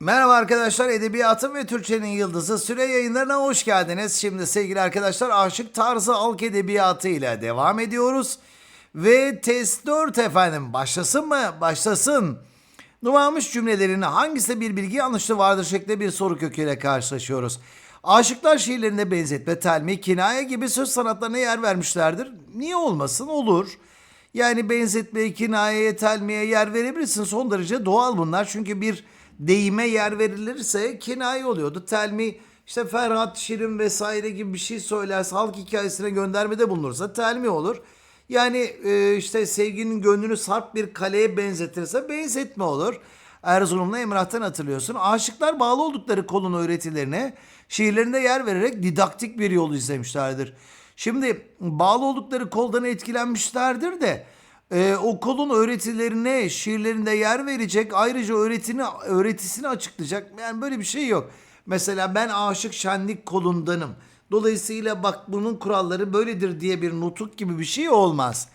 Merhaba arkadaşlar, Edebiyatın ve Türkçenin Yıldızı Süre yayınlarına hoş geldiniz. Şimdi sevgili arkadaşlar Aşık Tarzı Halk Edebiyatı ile devam ediyoruz. Ve test 4 efendim başlasın mı? Başlasın. Numarmış cümlelerin hangisi bir bilgi yanlışlığı vardır şeklinde bir soru köküyle karşılaşıyoruz. Aşıklar şiirlerinde benzetme, telmi, kinaye gibi söz sanatlarına yer vermişlerdir. Niye olmasın? Olur. Yani benzetmeye, kinayeye, telmiye yer verebilirsin. Son derece doğal bunlar. Çünkü bir deyime yer verilirse kinaye oluyordu. Telmi işte Ferhat, Şirin vesaire gibi bir şey söylerse halk hikayesine göndermede bulunursa telmi olur. Yani e, işte sevginin gönlünü sarp bir kaleye benzetirse benzetme olur. Erzurumlu Emrah'tan hatırlıyorsun. Aşıklar bağlı oldukları kolun öğretilerine şiirlerinde yer vererek didaktik bir yol izlemişlerdir. Şimdi bağlı oldukları koldan etkilenmişlerdir de e, o kolun öğretilerine şiirlerinde yer verecek ayrıca öğretini öğretisini açıklayacak yani böyle bir şey yok. Mesela ben aşık şenlik kolundanım. Dolayısıyla bak bunun kuralları böyledir diye bir nutuk gibi bir şey olmaz.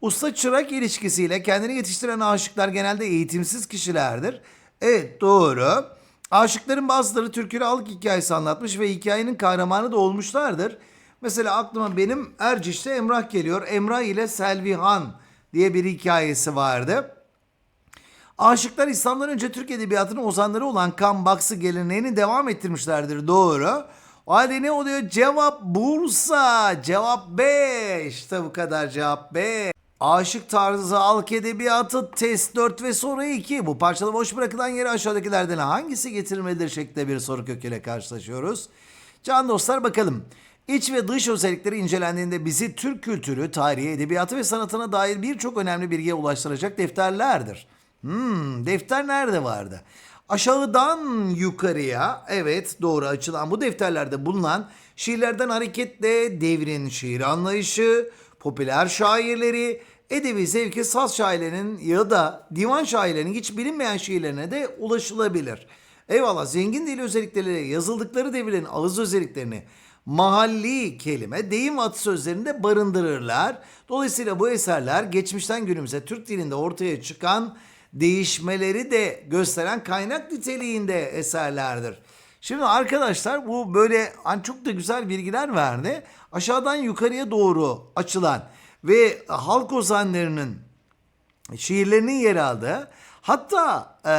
Usta çırak ilişkisiyle kendini yetiştiren aşıklar genelde eğitimsiz kişilerdir. Evet doğru. Aşıkların bazıları türkülü halk hikayesi anlatmış ve hikayenin kahramanı da olmuşlardır. Mesela aklıma benim Erciş'te Emrah geliyor. Emrah ile Selvihan diye bir hikayesi vardı. Aşıklar İslam'dan önce Türk Edebiyatı'nın ozanları olan kan baksı geleneğini devam ettirmişlerdir. Doğru. O halde ne oluyor? Cevap Bursa. Cevap B. İşte bu kadar cevap B. Aşık tarzı halk edebiyatı test 4 ve soru 2. Bu parçada boş bırakılan yere aşağıdakilerden hangisi getirilmelidir şeklinde bir soru köküyle karşılaşıyoruz. Can dostlar bakalım. İç ve dış özellikleri incelendiğinde bizi Türk kültürü, tarihi, edebiyatı ve sanatına dair birçok önemli bilgiye ulaştıracak defterlerdir. Hmm, defter nerede vardı? Aşağıdan yukarıya evet doğru açılan bu defterlerde bulunan şiirlerden hareketle devrin şiir anlayışı, popüler şairleri, edebi zevki saz şairlerinin ya da divan şairlerinin hiç bilinmeyen şiirlerine de ulaşılabilir. Eyvallah zengin dil özellikleriyle yazıldıkları devirlerin ağız özelliklerini mahalli kelime, deyim at sözlerinde barındırırlar. Dolayısıyla bu eserler geçmişten günümüze Türk dilinde ortaya çıkan değişmeleri de gösteren kaynak niteliğinde eserlerdir. Şimdi arkadaşlar bu böyle hani çok da güzel bilgiler verdi. Aşağıdan yukarıya doğru açılan ve halk ozanlarının şiirlerinin yer aldığı hatta e,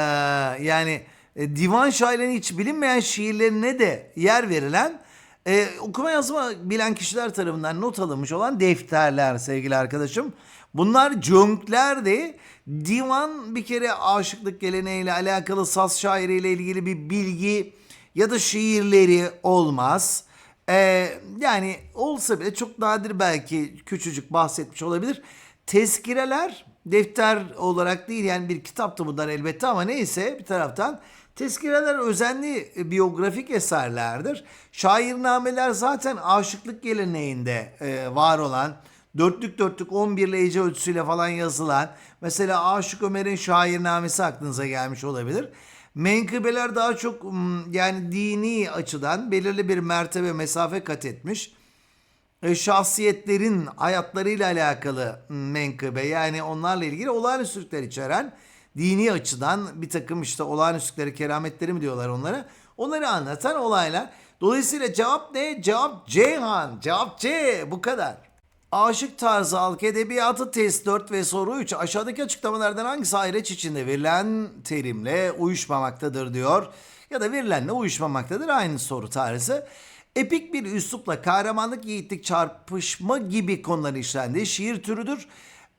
yani e, divan şairlerinin hiç bilinmeyen şiirlerine de yer verilen e, okuma yazma bilen kişiler tarafından not alınmış olan defterler sevgili arkadaşım. Bunlar cönklerdi. Divan bir kere aşıklık geleneğiyle alakalı saz şairiyle ilgili bir bilgi ya da şiirleri olmaz. Ee, yani olsa bile çok nadir belki küçücük bahsetmiş olabilir. Tezkireler defter olarak değil yani bir kitaptı bunlar elbette ama neyse bir taraftan Tezkireler özenli biyografik eserlerdir. Şairnameler zaten aşıklık geleneğinde e, var olan dörtlük dörtlük 11 hece ölçüsüyle falan yazılan mesela Aşık Ömer'in şairnamesi aklınıza gelmiş olabilir. Menkıbeler daha çok yani dini açıdan belirli bir mertebe mesafe kat etmiş. E, şahsiyetlerin hayatlarıyla alakalı menkıbe yani onlarla ilgili olağanüstülükler içeren dini açıdan bir takım işte olağanüstülükleri, kerametleri mi diyorlar onlara. Onları anlatan olaylar. Dolayısıyla cevap ne? Cevap Ceyhan. Cevap C. Bu kadar. Aşık tarzı halk edebiyatı test 4 ve soru 3 aşağıdaki açıklamalardan hangisi ayraç içinde verilen terimle uyuşmamaktadır diyor. Ya da verilenle uyuşmamaktadır aynı soru tarzı. Epik bir üslupla kahramanlık, yiğitlik, çarpışma gibi konular işlendiği şiir türüdür.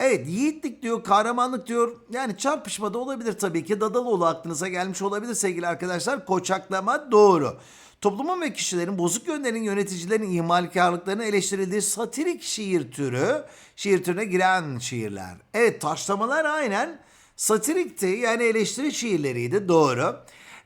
Evet yiğitlik diyor, kahramanlık diyor. Yani çarpışma da olabilir tabii ki. Dadaloğlu aklınıza gelmiş olabilir sevgili arkadaşlar. Koçaklama doğru. Toplumun ve kişilerin bozuk yönlerin yöneticilerin ihmalkarlıklarını eleştirildiği satirik şiir türü, şiir türüne giren şiirler. Evet taşlamalar aynen satirikti yani eleştiri şiirleriydi doğru.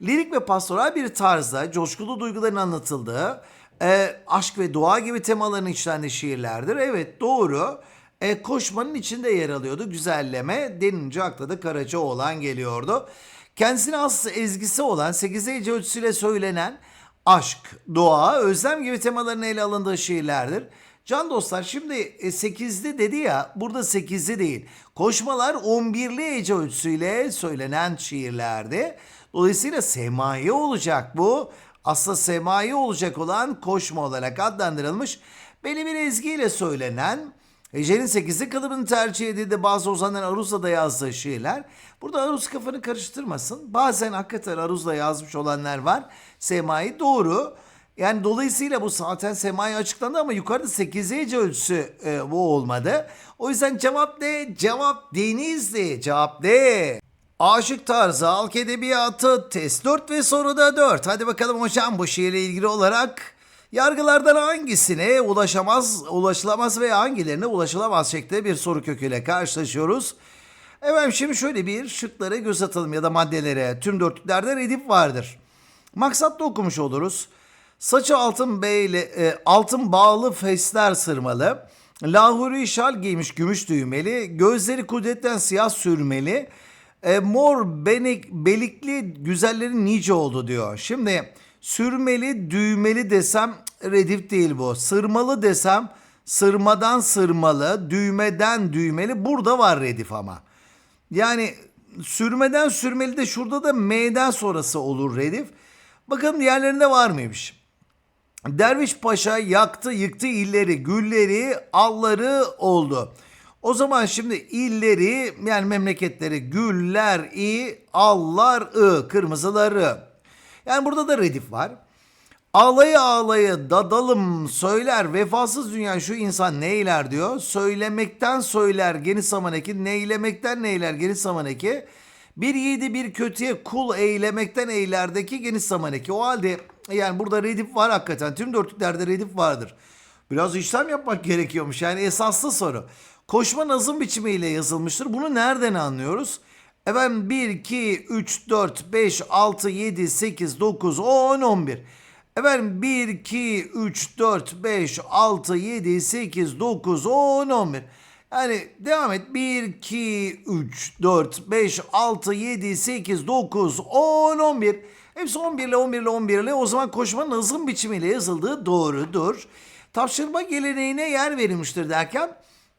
Lirik ve pastoral bir tarzda coşkulu duyguların anlatıldığı, e, aşk ve doğa gibi temaların işlendiği şiirlerdir. Evet doğru. E, koşmanın içinde yer alıyordu. Güzelleme denince akla da Karacaoğlan geliyordu. Kendisine has ezgisi olan 8 hece ölçüsüyle söylenen aşk, doğa, özlem gibi temaların ele alındığı şiirlerdir. Can dostlar şimdi 8'li dedi ya burada 8'li değil. Koşmalar 11'li hece ölçüsüyle söylenen şiirlerdi. Dolayısıyla semai olacak bu. Aslında semai olacak olan koşma olarak adlandırılmış. Belli bir ezgiyle söylenen Hece'nin 8'li kalıbını tercih edildi. Bazı ozanların Aruz'la da yazdığı şiirler. Burada Aruz kafanı karıştırmasın. Bazen hakikaten Aruz'la yazmış olanlar var. Semai doğru. Yani dolayısıyla bu zaten semai açıklandı ama yukarıda 8 hece ölçüsü e, bu olmadı. O yüzden cevap ne? Cevap denizli. Cevap ne? Aşık tarzı, halk edebiyatı, test 4 ve soruda 4. Hadi bakalım hocam bu şiirle ilgili olarak yargılardan hangisine ulaşamaz, ulaşılamaz ve hangilerine ulaşılamaz şeklinde bir soru köküyle karşılaşıyoruz. Evet şimdi şöyle bir şıklara göz atalım ya da maddelere. Tüm dörtlüklerde redif vardır. Maksatlı okumuş oluruz. Saçı altın beyle, e, altın bağlı fesler sırmalı. Lahuri şal giymiş gümüş düğmeli. Gözleri kudretten siyah sürmeli. E, mor benek, belikli güzellerin nice oldu diyor. Şimdi sürmeli düğmeli desem redif değil bu. Sırmalı desem sırmadan sırmalı, düğmeden düğmeli burada var redif ama. Yani sürmeden sürmeli de şurada da M'den sonrası olur redif. Bakalım diğerlerinde var mıymış? Derviş Paşa yaktı yıktı illeri, gülleri, alları oldu. O zaman şimdi illeri yani memleketleri güller, i, allar, ı, kırmızıları. Yani burada da redif var. Ağlayı ağlayı dadalım söyler vefasız dünya şu insan neyler diyor. Söylemekten söyler geniş zaman eki neylemekten neyler geniş zaman eki. Bir yiğidi bir kötüye kul eylemekten eylerdeki geniş zaman eki. O halde yani burada redif var hakikaten. Tüm dörtlüklerde redif vardır. Biraz işlem yapmak gerekiyormuş. Yani esaslı soru. Koşma nazım biçimiyle yazılmıştır. Bunu nereden anlıyoruz? Efendim 1, 2, 3, 4, 5, 6, 7, 8, 9, 10, 11. Efendim 1, 2, 3, 4, 5, 6, 7, 8, 9, 10, 11. Yani devam et. 1, 2, 3, 4, 5, 6, 7, 8, 9, 10, 11. Hepsi 11 ile 11 ile 11 ile o zaman koşmanın nazım biçimiyle yazıldığı doğrudur. Tapşırma geleneğine yer verilmiştir derken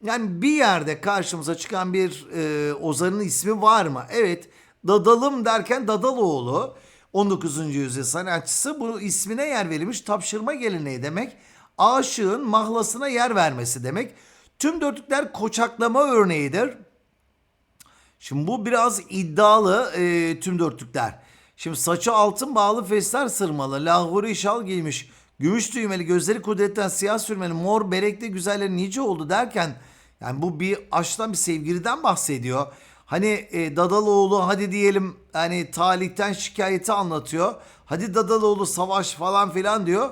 yani bir yerde karşımıza çıkan bir e, ozanın ismi var mı? Evet. Dadalım derken Dadaloğlu 19. yüzyıl sanatçısı bu ismine yer verilmiş tapşırma geleneği demek. Aşığın mahlasına yer vermesi demek. Tüm dörtlükler koçaklama örneğidir. Şimdi bu biraz iddialı e, tüm dörtlükler. Şimdi saçı altın bağlı fesler sırmalı, lahuri şal giymiş, gümüş düğmeli, gözleri kudretten siyah sürmeli, mor berekli güzelleri nice oldu derken yani bu bir aşktan bir sevgiliden bahsediyor. Hani e, Dadaloğlu hadi diyelim hani talihten şikayeti anlatıyor. Hadi Dadaloğlu savaş falan filan diyor.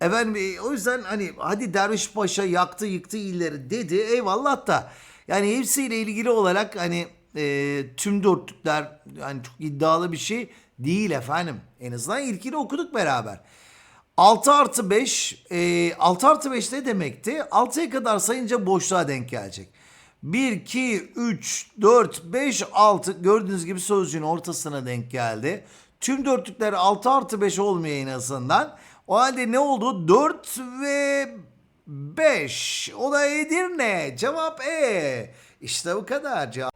Efendim e, o yüzden hani hadi Derviş Paşa yaktı yıktı illeri dedi eyvallah da. Yani hepsiyle ilgili olarak hani e, tüm dörtlükler yani çok iddialı bir şey değil efendim. En azından ilkini okuduk beraber. 6 artı 5, e, 6 artı 5 ne demekti? 6'ya kadar sayınca boşluğa denk gelecek. 1, 2, 3, 4, 5, 6 gördüğünüz gibi sözcüğün ortasına denk geldi. Tüm dörtlükler 6 artı 5 olmuyor en azından. O halde ne oldu? 4 ve 5. O da Edirne. Cevap E. İşte bu kadar. Cevap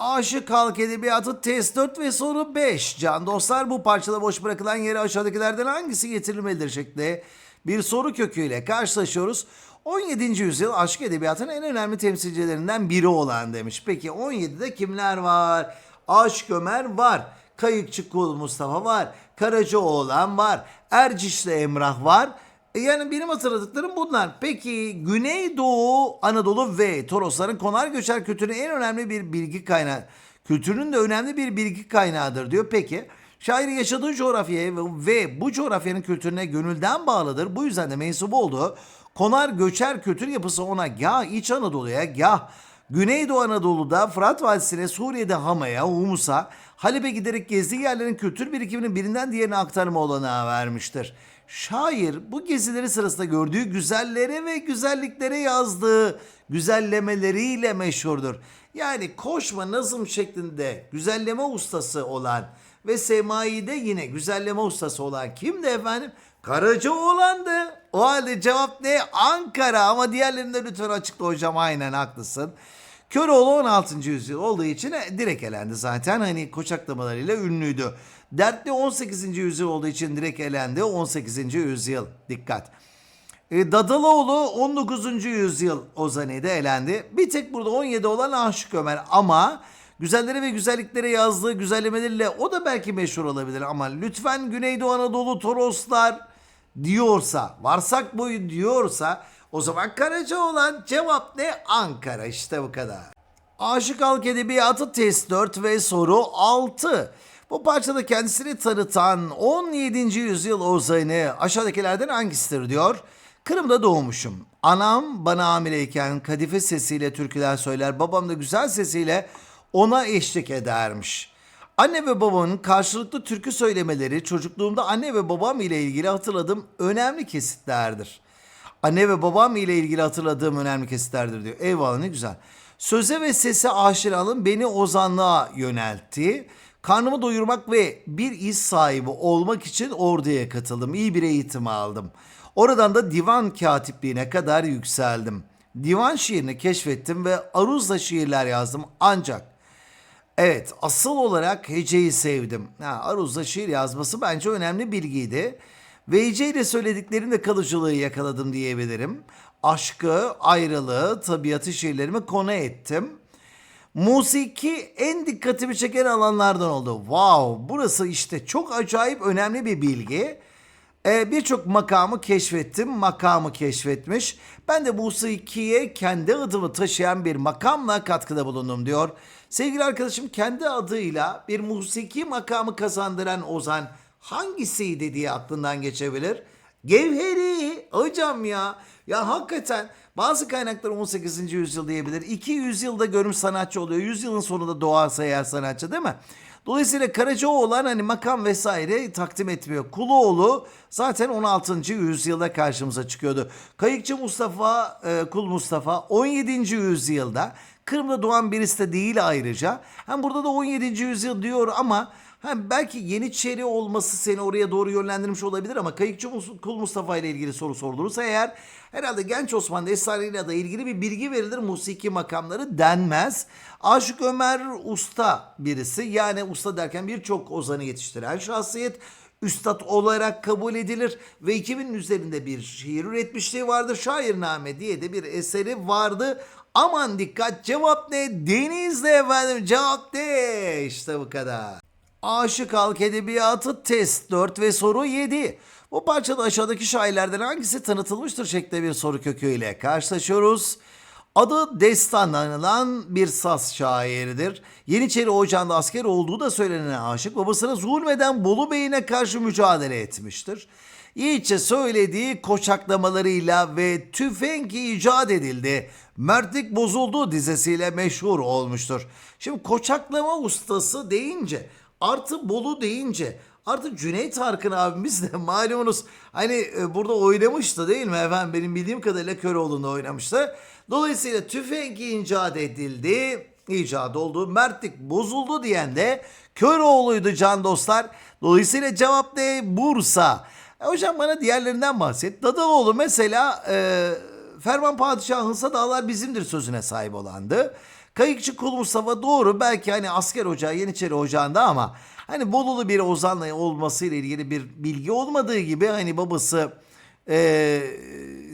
Aşık Halk Edebiyatı test 4 ve soru 5. Can dostlar bu parçada boş bırakılan yere aşağıdakilerden hangisi getirilmelidir şeklinde bir soru köküyle karşılaşıyoruz. 17. yüzyıl aşk edebiyatının en önemli temsilcilerinden biri olan demiş. Peki 17'de kimler var? Aşık Ömer var. Kayıkçı Kul Mustafa var. Karacaoğlan var. Ercişli Emrah var. E Yani benim hatırladıklarım bunlar. Peki Güneydoğu Anadolu ve Torosların konar göçer kültürünün en önemli bir bilgi kaynağı. Kültürünün de önemli bir bilgi kaynağıdır diyor. Peki şairin yaşadığı coğrafyaya ve, bu coğrafyanın kültürüne gönülden bağlıdır. Bu yüzden de mensup olduğu konar göçer kültür yapısı ona gah İç Anadolu'ya gah Güneydoğu Anadolu'da Fırat Vadisi'ne, Suriye'de Hama'ya, Humus'a, Halep'e giderek gezdiği yerlerin kültür birikimini birinden diğerine aktarma olanağı vermiştir. Şair bu gezileri sırasında gördüğü güzellere ve güzelliklere yazdığı güzellemeleriyle meşhurdur. Yani koşma nazım şeklinde güzelleme ustası olan ve Semai'de yine güzelleme ustası olan kimdi efendim? Karacaoğlan'dı. O halde cevap ne? Ankara ama diğerlerinde lütfen açıkla hocam aynen haklısın. Köroğlu 16. yüzyıl olduğu için direkt elendi zaten. Hani koçaklamalarıyla ünlüydü. Dertli 18. yüzyıl olduğu için direkt elendi. 18. yüzyıl. Dikkat. E, Dadalıoğlu 19. yüzyıl ozanıydı elendi. Bir tek burada 17 olan Aşık Ömer ama güzellere ve güzelliklere yazdığı güzellemeleriyle o da belki meşhur olabilir ama lütfen Güneydoğu Anadolu Toroslar diyorsa, varsak boyu diyorsa o zaman Karaca olan cevap ne? Ankara işte bu kadar. Aşık Halk Edebiyatı test 4 ve soru 6. Bu parçada kendisini tanıtan 17. yüzyıl ozanı aşağıdakilerden hangisidir diyor. Kırım'da doğmuşum. Anam bana hamileyken kadife sesiyle türküler söyler. Babam da güzel sesiyle ona eşlik edermiş. Anne ve babamın karşılıklı türkü söylemeleri çocukluğumda anne ve babam ile ilgili hatırladığım önemli kesitlerdir. Anne ve babam ile ilgili hatırladığım önemli kesitlerdir diyor. Eyvallah ne güzel. Söze ve sese aşinalığım beni ozanlığa yöneltti. Karnımı doyurmak ve bir iş sahibi olmak için orduya katıldım. İyi bir eğitim aldım. Oradan da divan katipliğine kadar yükseldim. Divan şiirini keşfettim ve aruzla şiirler yazdım ancak Evet, asıl olarak heceyi sevdim. Ha, Aruz'da şiir yazması bence önemli bilgiydi. Ve heceyle söylediklerimle kalıcılığı yakaladım diyebilirim. Aşkı, ayrılığı, tabiatı şiirlerime konu ettim. Musiki en dikkatimi çeken alanlardan oldu. Wow, burası işte çok acayip önemli bir bilgi. Ee, Birçok makamı keşfettim, makamı keşfetmiş. Ben de musikiye kendi adımı taşıyan bir makamla katkıda bulundum diyor. Sevgili arkadaşım kendi adıyla bir musiki makamı kazandıran Ozan hangisiydi diye aklından geçebilir. Gevheri hocam ya. Ya hakikaten bazı kaynaklar 18. yüzyıl diyebilir. 2 yüzyılda görmüş sanatçı oluyor. Yüzyılın sonunda doğarsa eğer sanatçı değil mi? Dolayısıyla Karacaoğlan hani makam vesaire takdim etmiyor. Kuluoğlu zaten 16. yüzyılda karşımıza çıkıyordu. Kayıkçı Mustafa, e, Kul Mustafa 17. yüzyılda Kırım'da doğan birisi de değil ayrıca. Hem burada da 17. yüzyıl diyor ama hem belki Yeniçeri olması seni oraya doğru yönlendirmiş olabilir ama Kayıkçı Kul Mustafa ile ilgili soru sorulursa eğer herhalde Genç Osmanlı esrarıyla da ilgili bir bilgi verilir. Musiki makamları denmez. Aşık Ömer usta birisi yani usta derken birçok ozanı yetiştiren şahsiyet üstad olarak kabul edilir ve 2000'in üzerinde bir şiir üretmişliği vardır. Şairname diye de bir eseri vardı. Aman dikkat cevap ne? Denizli efendim cevap ne? İşte bu kadar. Aşık Halk Edebiyatı test 4 ve soru 7. Bu parçada aşağıdaki şairlerden hangisi tanıtılmıştır şeklinde bir soru köküyle karşılaşıyoruz. Adı Destan anılan bir saz şairidir. Yeniçeri Ocağı'nda asker olduğu da söylenen aşık babasına zulmeden Bolu Bey'ine karşı mücadele etmiştir. Yiğitçe söylediği koçaklamalarıyla ve tüfek icat edildi. Mertlik bozuldu dizesiyle meşhur olmuştur. Şimdi koçaklama ustası deyince artı Bolu deyince Artık Cüneyt Arkın abimiz de malumunuz hani e, burada oynamıştı değil mi efendim benim bildiğim kadarıyla Köroğlu'nda oynamıştı. Dolayısıyla tüfek icat edildi, icat oldu, mertlik bozuldu diyen de Köroğlu'ydu can dostlar. Dolayısıyla cevap ne? Bursa. E, hocam bana diğerlerinden bahset. Dadaloğlu mesela e, Ferman Padişah'ınsa dağlar bizimdir sözüne sahip olandı. Kayıkçı Kul Mustafa doğru belki hani asker ocağı Yeniçeri ocağında ama hani Bolulu bir ozanla olmasıyla ilgili bir bilgi olmadığı gibi hani babası e,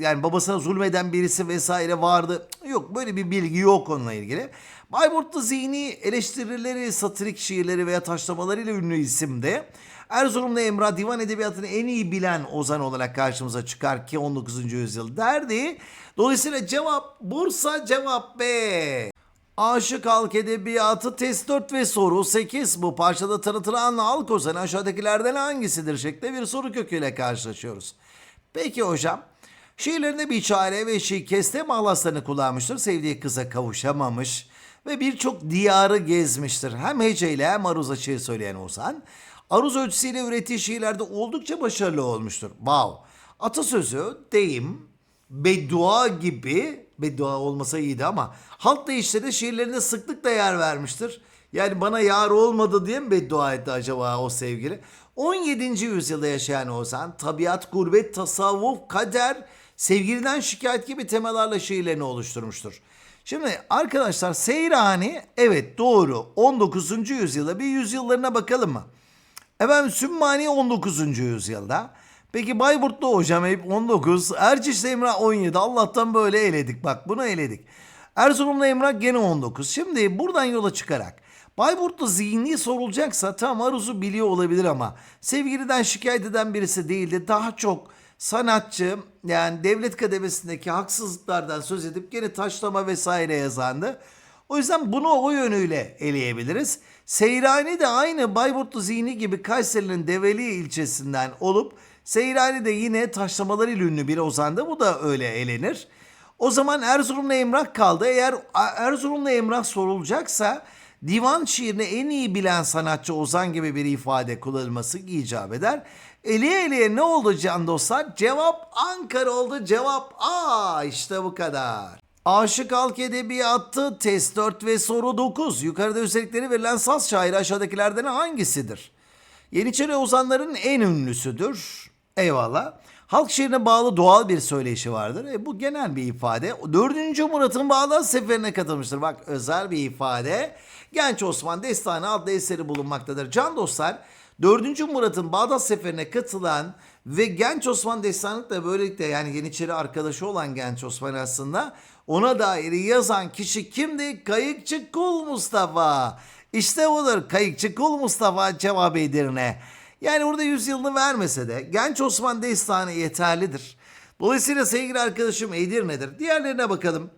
yani babasına zulmeden birisi vesaire vardı. Yok böyle bir bilgi yok onunla ilgili. Bayburtlu zihni eleştirileri, satirik şiirleri veya taşlamalarıyla ünlü isimdi. Erzurumlu Emrah divan edebiyatını en iyi bilen ozan olarak karşımıza çıkar ki 19. yüzyıl derdi. Dolayısıyla cevap Bursa cevap B. Aşık Halk Edebiyatı test 4 ve soru 8. Bu parçada tanıtılan halk ozanı aşağıdakilerden hangisidir şeklinde bir soru köküyle karşılaşıyoruz. Peki hocam. Şiirlerinde bir çare ve şikeste mahlaslarını kullanmıştır. Sevdiği kıza kavuşamamış ve birçok diyarı gezmiştir. Hem heceyle hem aruz şiir söyleyen Ozan. Aruz ölçüsüyle ürettiği şiirlerde oldukça başarılı olmuştur. Wow. Atasözü, deyim, beddua gibi beddua olmasa iyiydi ama halk deyişleri şiirlerine sıklıkla yer vermiştir. Yani bana yar olmadı diye mi beddua etti acaba o sevgili? 17. yüzyılda yaşayan Ozan tabiat, gurbet, tasavvuf, kader, sevgiliden şikayet gibi temalarla şiirlerini oluşturmuştur. Şimdi arkadaşlar Seyrani evet doğru 19. yüzyılda bir yüzyıllarına bakalım mı? Efendim Sümmani 19. yüzyılda. Peki Bayburtlu hocam hep 19. Erciş'te Emrah 17. Allah'tan böyle eledik. Bak bunu eledik. Erzurum'la Emrah gene 19. Şimdi buradan yola çıkarak Bayburtlu zihni sorulacaksa tam Aruz'u biliyor olabilir ama sevgiliden şikayet eden birisi değildi. Daha çok sanatçı yani devlet kademesindeki haksızlıklardan söz edip gene taşlama vesaire yazandı. O yüzden bunu o yönüyle eleyebiliriz. Seyrani de aynı Bayburtlu zihni gibi Kayseri'nin Develi ilçesinden olup Seyrani de yine taşlamalarıyla ünlü bir ozandı. Bu da öyle elenir. O zaman Erzurum'la Emrah kaldı. Eğer Erzurum'la Emrah sorulacaksa divan şiirini en iyi bilen sanatçı Ozan gibi bir ifade kullanılması icap eder. Eleye eleye ne oldu can dostlar? Cevap Ankara oldu. Cevap A. İşte bu kadar. Aşık Halk Edebiyatı test 4 ve soru 9. Yukarıda özellikleri verilen saz şairi aşağıdakilerden hangisidir? Yeniçeri ozanların en ünlüsüdür. Eyvallah. Halk şiirine bağlı doğal bir söyleyişi vardır. E, bu genel bir ifade. 4. Murat'ın Bağdat Seferi'ne katılmıştır. Bak özel bir ifade. Genç Osman Destanı adlı eseri bulunmaktadır. Can dostlar 4. Murat'ın Bağdat Seferi'ne katılan ve Genç Osman Destanı da böylelikle yani Yeniçeri arkadaşı olan Genç Osman aslında ona dair yazan kişi kimdi? Kayıkçı Kul Mustafa. İşte budur Kayıkçı Kul Mustafa cevap Edirne. Yani burada yüzyılını vermese de Genç Osman Destanı yeterlidir. Dolayısıyla sevgili arkadaşım Edirne'dir. Diğerlerine bakalım.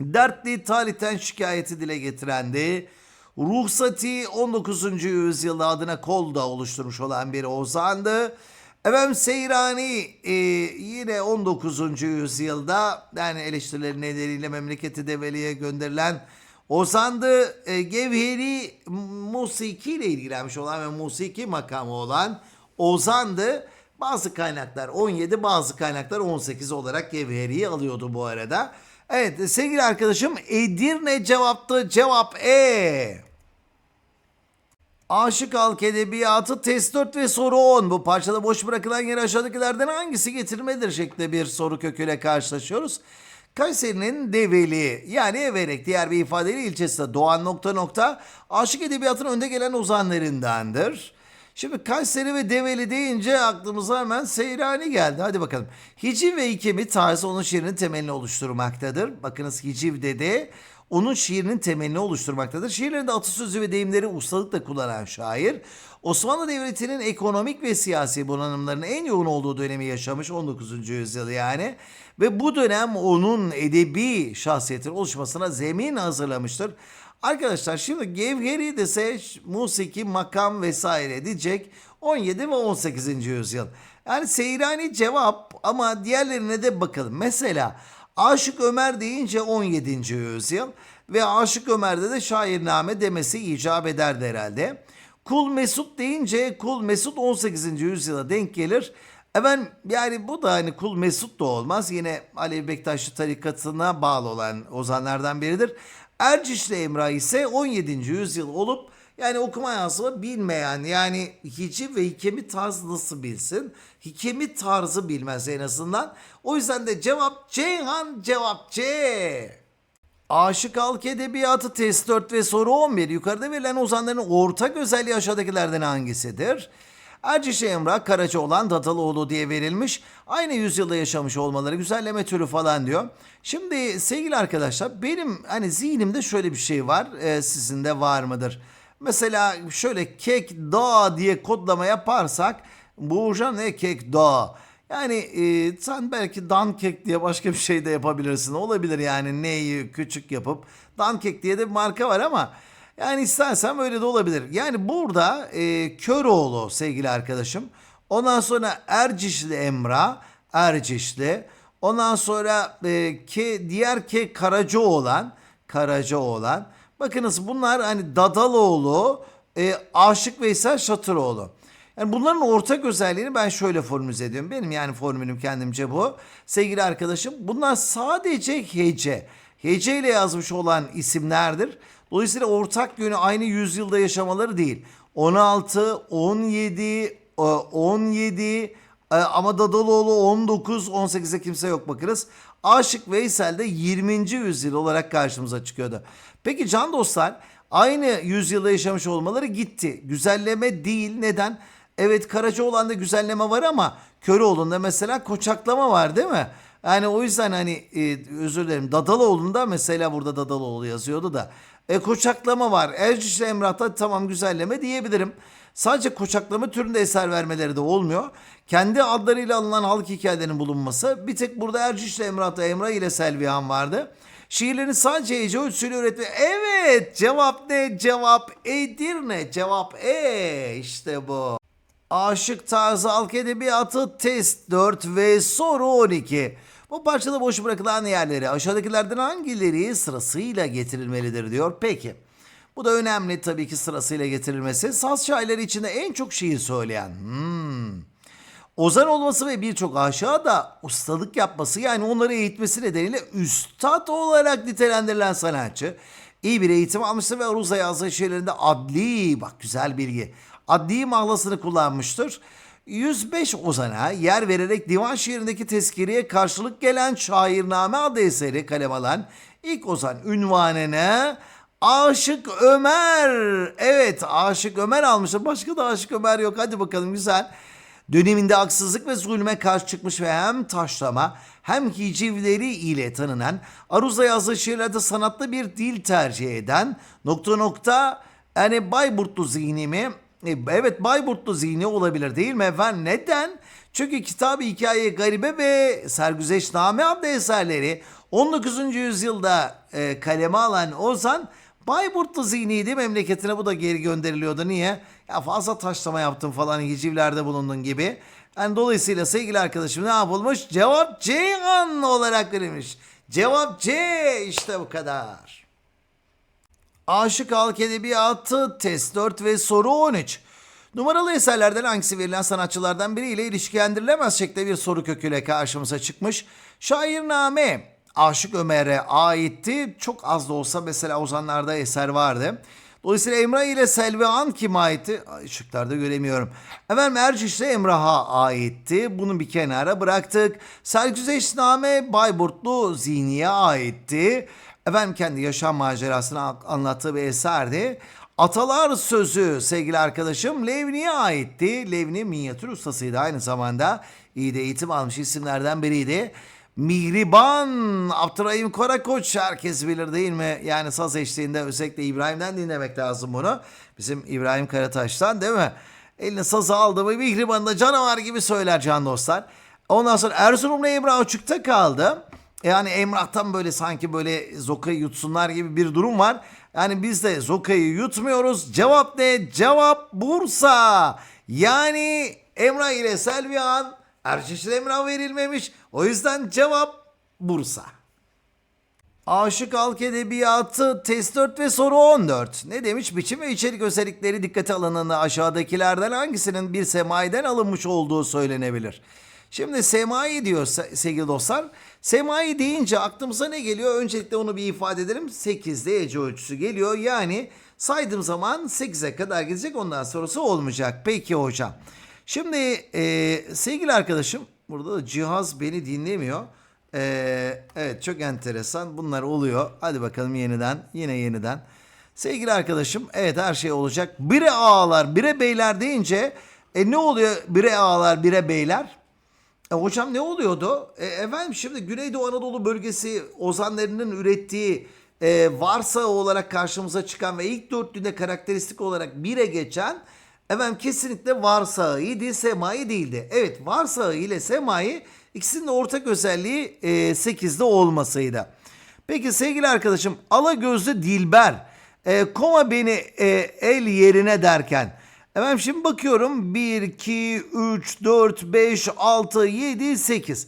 Dertli talihten şikayeti dile getirendi. Ruhsati 19. yüzyılda adına Kolda oluşturmuş olan bir ozandı. Efendim Seyrani e, yine 19. yüzyılda yani eleştirileri nedeniyle memleketi develiye gönderilen ozandı. E, Gevheri musiki ile ilgilenmiş olan ve musiki makamı olan ozandı. Bazı kaynaklar 17 bazı kaynaklar 18 olarak Gevheri'yi alıyordu bu arada. Evet sevgili arkadaşım Edirne cevaptı. Cevap E. Aşık Halk Edebiyatı test 4 ve soru 10. Bu parçada boş bırakılan yer aşağıdakilerden hangisi getirmedir şeklinde bir soru köküyle karşılaşıyoruz. Kayseri'nin Develi yani Everek diğer bir ifadeyle ilçesi Doğan nokta nokta aşık edebiyatının önde gelen ozanlarındandır. Şimdi Kayseri ve Develi deyince aklımıza hemen Seyrani geldi. Hadi bakalım. Hiciv ve ikemi tarzı onun şiirinin temelini oluşturmaktadır. Bakınız Hiciv dedi. Onun şiirinin temelini oluşturmaktadır. Şiirlerinde atasözü ve deyimleri ustalıkla kullanan şair. Osmanlı Devleti'nin ekonomik ve siyasi bunalımlarının en yoğun olduğu dönemi yaşamış 19. yüzyıl yani. Ve bu dönem onun edebi şahsiyetin oluşmasına zemin hazırlamıştır. Arkadaşlar şimdi Gevheri dese musiki, makam vesaire diyecek 17 ve 18. yüzyıl. Yani Seyrani cevap ama diğerlerine de bakalım. Mesela Aşık Ömer deyince 17. yüzyıl ve Aşık Ömer'de de şairname demesi icap ederdi herhalde. Kul Mesut deyince Kul Mesut 18. yüzyıla denk gelir. Efendim yani bu da hani Kul Mesut da olmaz. Yine Alevi Bektaşlı tarikatına bağlı olan ozanlardan biridir. Ercişli Emrah ise 17. yüzyıl olup yani okuma yazma bilmeyen yani hici ve hikemi tarzı nasıl bilsin? Hikemi tarzı bilmez en azından. O yüzden de cevap Ceyhan cevap C. Aşık Halk Edebiyatı test 4 ve soru 11 yukarıda verilen ozanların ortak özelliği aşağıdakilerden hangisidir? Ercişe Emrah Karacaoğlan Dadalıoğlu diye verilmiş. Aynı yüzyılda yaşamış olmaları güzelleme türü falan diyor. Şimdi sevgili arkadaşlar benim hani zihnimde şöyle bir şey var. Ee, sizin de var mıdır? Mesela şöyle kek dağ diye kodlama yaparsak Burcan ne kek dağ. Yani e, sen belki dan kek diye başka bir şey de yapabilirsin. Olabilir yani neyi küçük yapıp dan kek diye de bir marka var ama yani istersen böyle de olabilir. Yani burada e, Köroğlu sevgili arkadaşım. Ondan sonra Ercişli Emrah, Ercişli. Ondan sonra e, ke, diğer ke Karacaoğlan, Karacaoğlan. Bakınız bunlar hani Dadaloğlu, e, Aşık Veysel Şatıroğlu. Yani bunların ortak özelliğini ben şöyle formüle ediyorum. Benim yani formülüm kendimce bu. Sevgili arkadaşım bunlar sadece hece. Hece ile yazmış olan isimlerdir. Dolayısıyla ortak yönü aynı yüzyılda yaşamaları değil. 16, 17, 17 ama Dadaloğlu 19, 18'e kimse yok bakınız. Aşık Veysel de 20. yüzyıl olarak karşımıza çıkıyordu. Peki can dostlar Aynı yüzyılda yaşamış olmaları gitti. Güzelleme değil. Neden? Evet Karacaoğlan'da güzelleme var ama Köroğlu'nda mesela koçaklama var değil mi? Yani o yüzden hani e, özür dilerim Dadaloğlu'nda mesela burada Dadaloğlu yazıyordu da e, koçaklama var. Erciş'le Emrah'ta tamam güzelleme diyebilirim. Sadece koçaklama türünde eser vermeleri de olmuyor. Kendi adlarıyla alınan halk hikayelerinin bulunması bir tek burada Erciş'le Emrah'ta Emrah ile Selvihan vardı. Şiirlerini sadece Ece ölçüsüyle üretti. Evet cevap ne? Cevap Edirne. Cevap E işte bu. Aşık tarzı halk edebiyatı test 4 ve soru 12. Bu parçada boş bırakılan yerleri aşağıdakilerden hangileri sırasıyla getirilmelidir diyor. Peki. Bu da önemli tabii ki sırasıyla getirilmesi. Saz şairleri içinde en çok şiir söyleyen. Hmm. Ozan olması ve birçok aşağı da ustalık yapması yani onları eğitmesi nedeniyle üstad olarak nitelendirilen sanatçı. İyi bir eğitim almıştır ve Aruz'a yazdığı şiirlerinde adli, bak güzel bilgi, adli mahlasını kullanmıştır. 105 Ozan'a yer vererek divan şiirindeki tezkireye karşılık gelen Şairname adlı eseri kalem alan ilk Ozan ünvanını Aşık Ömer. Evet Aşık Ömer almıştır. Başka da Aşık Ömer yok. Hadi bakalım güzel. Döneminde haksızlık ve zulme karşı çıkmış ve hem taşlama hem hicivleri ile tanınan Aruz'a yazdığı şiirlerde sanatlı bir dil tercih eden nokta nokta yani Bayburtlu zihni mi? E, Evet Bayburtlu zihni olabilir değil mi efendim? Neden? Çünkü kitabı hikaye garibe ve sergüzeşname adlı eserleri 19. yüzyılda e, kaleme alan Ozan Bayburtlu zihniydi memleketine bu da geri gönderiliyordu. Niye? Ya fazla taşlama yaptın falan hicivlerde bulundun gibi. Yani dolayısıyla sevgili arkadaşım ne yapılmış? Cevap Ceyhan olarak verilmiş. Cevap C işte bu kadar. Aşık Halk Edebiyatı Test 4 ve Soru 13. Numaralı eserlerden hangisi verilen sanatçılardan biriyle ilişkilendirilemez şekilde bir soru köküyle karşımıza çıkmış. Şairname Aşık Ömer'e aitti. Çok az da olsa mesela Ozanlar'da eser vardı. Dolayısıyla Emrah ile Selvihan kime aitti? Ay, Şıklarda göremiyorum. Efendim Erciş ile Emrah'a aitti. Bunu bir kenara bıraktık. Sergüzeşname Bayburtlu Zihni'ye aitti. Efendim kendi yaşam macerasını anlattığı bir eserdi. Atalar Sözü sevgili arkadaşım Levni'ye aitti. Levni minyatür ustasıydı aynı zamanda. İyi de eğitim almış isimlerden biriydi. Mihriban Abdurrahim Karakoç herkes bilir değil mi? Yani saz eşliğinde özellikle İbrahim'den dinlemek lazım bunu. Bizim İbrahim Karataş'tan değil mi? Eline sazı aldı mı Mihriban'ı da canavar gibi söyler can dostlar. Ondan sonra Erzurum'la Emrah Uçuk'ta kaldı. Yani Emrah'tan böyle sanki böyle Zoka'yı yutsunlar gibi bir durum var. Yani biz de Zoka'yı yutmuyoruz. Cevap ne? Cevap Bursa. Yani Emrah ile Selvihan Erçeşil Emrah verilmemiş. O yüzden cevap Bursa. Aşık Halk Edebiyatı test 4 ve soru 14. Ne demiş? Biçim ve içerik özellikleri dikkate alınanı aşağıdakilerden hangisinin bir semaiden alınmış olduğu söylenebilir. Şimdi semai diyor se- sevgili dostlar. Semai deyince aklımıza ne geliyor? Öncelikle onu bir ifade edelim. 8'de Ece ölçüsü geliyor. Yani saydığım zaman 8'e kadar gidecek. Ondan sonrası olmayacak. Peki hocam. Şimdi e, sevgili arkadaşım burada da cihaz beni dinlemiyor. E, evet çok enteresan bunlar oluyor. Hadi bakalım yeniden yine yeniden. Sevgili arkadaşım evet her şey olacak. Bire ağalar bire beyler deyince e, ne oluyor bire ağalar bire beyler? E, hocam ne oluyordu? E, efendim şimdi Güneydoğu Anadolu bölgesi ozanlarının ürettiği e, varsa olarak karşımıza çıkan ve ilk dörtlüğünde karakteristik olarak bire geçen efendim kesinlikle varsağıydı, semai değildi. Evet varsağı ile semai ikisinin de ortak özelliği e, 8'de olmasıydı. Peki sevgili arkadaşım Alagözlü Dilber e, koma beni e, el yerine derken Efendim şimdi bakıyorum 1, 2, 3, 4, 5, 6, 7, 8.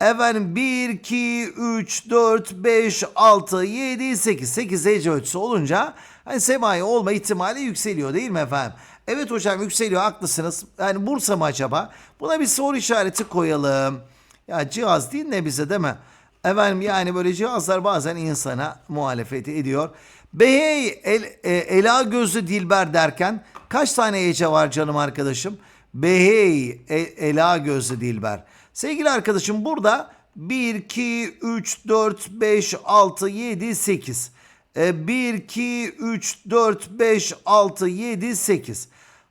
Efendim 1, 2, 3, 4, 5, 6, 7, 8. 8 hece ölçüsü olunca hani semai olma ihtimali yükseliyor değil mi efendim? Evet hocam yükseliyor haklısınız. Yani Bursa mı acaba? Buna bir soru işareti koyalım. Ya cihaz değil ne bize değil mi? Efendim yani böyle cihazlar bazen insana muhalefet ediyor. Bey el, e, ela gözlü dilber derken kaç tane hece var canım arkadaşım? Behey e, ela gözlü dilber. Sevgili arkadaşım burada 1, 2, 3, 4, 5, 6, 7, 8. E, 1, 2, 3, 4, 5, 6, 7, 8.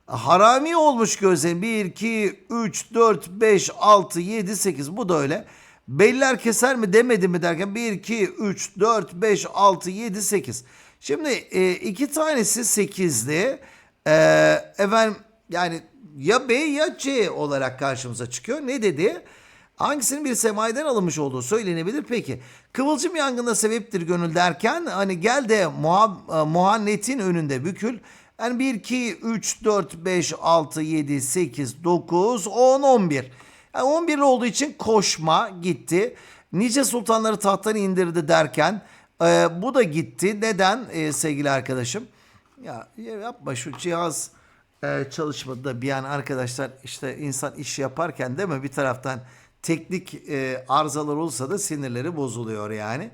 Harami olmuş gözlerim. 1, 2, 3, 4, 5, 6, 7, 8. Bu da öyle. Beller keser mi demedi mi derken 1, 2, 3, 4, 5, 6, 7, 8. Şimdi e, iki tanesi 8'li. E, efendim yani ya B ya C olarak karşımıza çıkıyor. Ne dedi? Hangisinin bir semayeden alınmış olduğu söylenebilir. Peki kıvılcım yangında sebeptir gönül derken hani gel de muha, e, muhannetin önünde bükül. Yani 1, 2, 3, 4, 5, 6, 7, 8, 9, 10, 11. Yani 11 olduğu için koşma gitti. Nice sultanları tahttan indirdi derken e, bu da gitti. Neden e, sevgili arkadaşım? Ya, ya yapma şu cihaz e, çalışmadı da bir an arkadaşlar işte insan iş yaparken değil mi bir taraftan teknik e, arızalar olsa da sinirleri bozuluyor yani.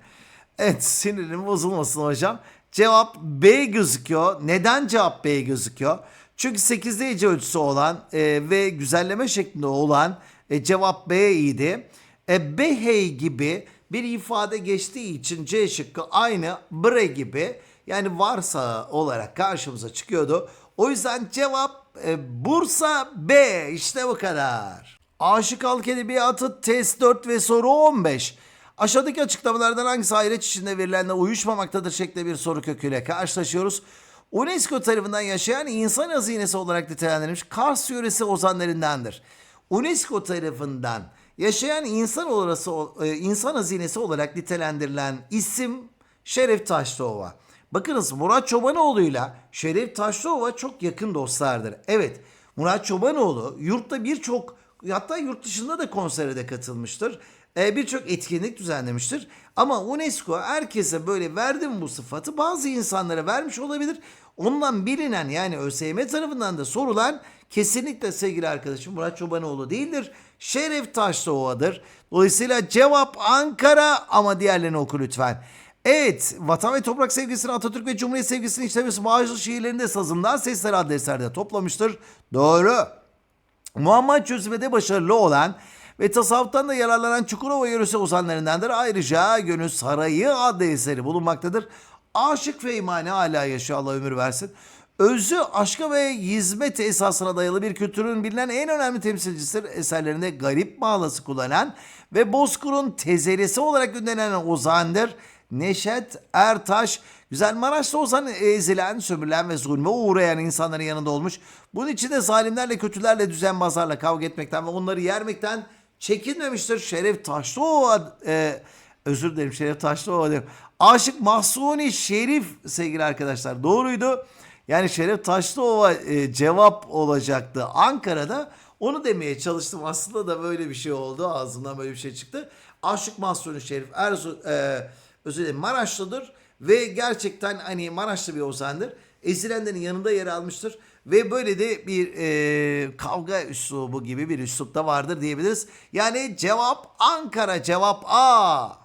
Evet sinirin bozulmasın hocam. Cevap B gözüküyor. Neden cevap B gözüküyor? Çünkü 8'de hece ölçüsü olan e, ve güzelleme şeklinde olan e, cevap B idi. E, behey gibi bir ifade geçtiği için C şıkkı aynı bre gibi yani varsa olarak karşımıza çıkıyordu. O yüzden cevap e, Bursa B işte bu kadar. Aşık Halk Edebiyatı test 4 ve soru 15. Aşağıdaki açıklamalardan hangisi hayret içinde verilenle uyuşmamaktadır şeklinde bir soru köküyle karşılaşıyoruz. UNESCO tarafından yaşayan insan hazinesi olarak nitelendirilmiş Kars yöresi ozanlarındandır. UNESCO tarafından yaşayan insan olası e, insan hazinesi olarak nitelendirilen isim Şeref Taşlıova. Bakınız Murat Çobanoğlu'yla Şeref Taşlıova çok yakın dostlardır. Evet Murat Çobanoğlu yurtta birçok hatta yurt dışında da konsere de katılmıştır. Ee, birçok etkinlik düzenlemiştir. Ama UNESCO herkese böyle verdi mi bu sıfatı bazı insanlara vermiş olabilir. Ondan bilinen yani ÖSYM tarafından da sorulan kesinlikle sevgili arkadaşım Murat Çobanoğlu değildir. Şeref Taşlıova'dır. Dolayısıyla cevap Ankara ama diğerlerini oku lütfen. Evet, vatan ve toprak sevgisini, Atatürk ve Cumhuriyet sevgisini işlemesi bazı şiirlerinde sazından sesler adlı eserde toplamıştır. Doğru. Muhammed çözümede başarılı olan ve tasavvuftan da yararlanan Çukurova yöresi ozanlarındandır. Ayrıca Gönül Sarayı adlı eseri bulunmaktadır. Aşık Feymani hala yaşıyor Allah ömür versin. Özü aşka ve hizmet esasına dayalı bir kültürün bilinen en önemli temsilcisidir. Eserlerinde garip mağlası kullanan ve Bozkur'un tezeresi olarak ünlenen ozandır. Neşet Ertaş Güzel Maraş'ta Ozan ezilen, sömürülen ve zulme uğrayan insanların yanında olmuş. Bunun için de zalimlerle, kötülerle, düzenbazlarla kavga etmekten ve onları yermekten çekinmemiştir. Şeref Taşlıova, e, özür dilerim Şeref Taşlıova diyorum. Aşık Mahsuni Şerif sevgili arkadaşlar doğruydu. Yani Şeref Taşlıova e, cevap olacaktı Ankara'da. Onu demeye çalıştım. Aslında da böyle bir şey oldu. Ağzımdan böyle bir şey çıktı. Aşık Mahsuni Şerif Erzu, e, özür dilerim Maraşlıdır ve gerçekten hani Maraşlı bir ozandır. Ezilenlerin yanında yer almıştır ve böyle de bir e, kavga üslubu gibi bir üslupta vardır diyebiliriz. Yani cevap Ankara cevap A.